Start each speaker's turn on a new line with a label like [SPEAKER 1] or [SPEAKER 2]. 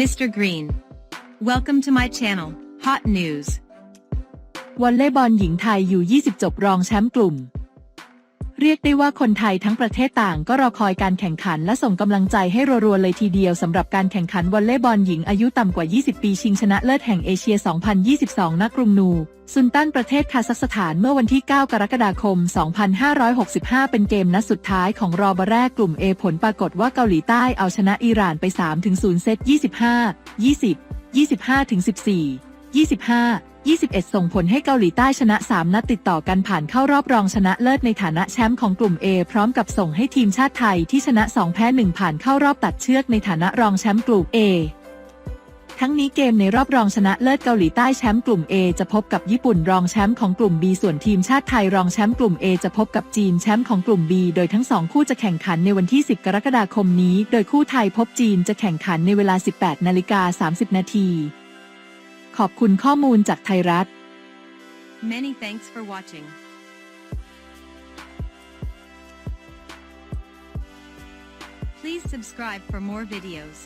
[SPEAKER 1] Mr. Green. Welcome to my channel, Hot News.
[SPEAKER 2] วอลเลย์บอลหญิงไทยอยู่ 20 จบรองแชมป์กลุ่ม เรียกได้ว่าคนไทยทั้งประเทศต่างก็รอคอยการแข่งขันและส่งกำลังใจให้รัวๆเลยทีเดียวสำหรับการแข่งขันวอลเลย์บอลหญิงอายุต่ำกว่า 20 ปีชิงชนะเลิศแห่งเอเชีย 2022 ณ กรุงนูซุนตันประเทศคาซัคสถานเมื่อวันที่ 9 กรกฎาคม 2565 เป็นเกมนัดสุดท้ายของรอบแรกกลุ่ม A ผลปรากฏว่าเกาหลีใต้เอาชนะอิหร่านไป 3-0 เซต 25 20 25 14 25 21 ส่งผลให้เกาหลีใต้ชนะ 3 นัดติดต่อกันผ่านเข้ารอบรองชนะเลิศในฐานะแชมป์ของกลุ่ม A พร้อมกับส่งให้ทีมชาติไทยที่ชนะ 2 แพ้ 1 ผ่านเข้ารอบตัดเชือกในฐานะรองแชมป์กลุ่ม A ทั้งนี้เกมในรอบรองชนะเลิศเกาหลีใต้แชมป์กลุ่ม A จะพบกับญี่ปุ่นรองแชมป์ของกลุ่ม B ส่วนทีมชาติไทยรองแชมป์กลุ่ม A จะพบกับจีนแชมป์ของกลุ่ม B โดยทั้งสองคู่จะแข่งขันในวันที่ 10 กรกฎาคมนี้ โดยคู่ไทยพบจีนจะแข่งขันในเวลา 18 นาฬิกา 30 นาที ขอบคุณข้อมูลจากไทยรัฐ
[SPEAKER 1] Many thanks for watching. Please subscribe for more videos.